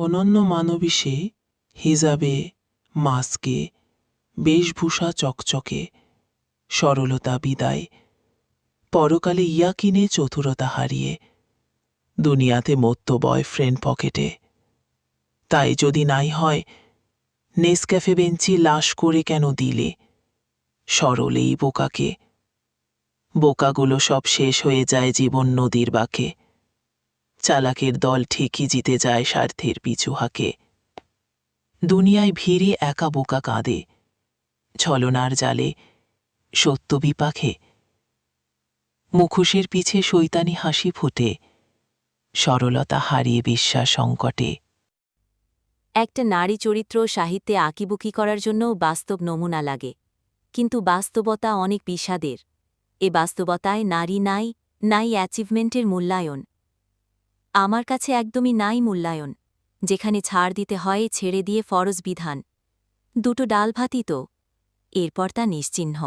অনন্য মানবিষে হিজাবে, মাস্কে, বেশভূষা চকচকে, সরলতা বিদায়, পরকালে ইয়া কিনে চতুরতা হারিয়ে, দুনিয়াতে মত্ত বয়ফ্রেন্ড পকেটে। তাই যদি নাই হয়, নেসক্যাফে বেঞ্চি লাশ করে কেন দিলে? সরলেই বোকাকে। বোকাগুলো সব শেষ হয়ে যায় জীবন নদীর বাঁকে। চালাকের দল ঠিকই জিতে যায় স্বার্থের পিছু হাকে। দুনিয়ায় ভিড়ে একা বোকা কাঁদে। ছলনার জালে সত্য বিপাকে। মুখোশের পিছে শৈতানি হাসি ফুটে। সরলতা হারিয়ে বিশ্বাস সংকটে। একটা নারী চরিত্র সাহিত্যে আঁকিবুকি করার জন্য বাস্তব নমুনা লাগে। কিন্তু বাস্তবতা অনেক বিষাদের। এ বাস্তবতায় নারী নাই নাই অ্যাচিভমেন্টের মূল্যায়ন। আমার কাছে একদমই নাই মূল্যায়ন। যেখানে ছাড় দিতে হয়, ছেড়ে দিয়ে ফরজ বিধান। দুটো ডাল ভাতি তো। এরপর তা নিশ্চিহ্ন।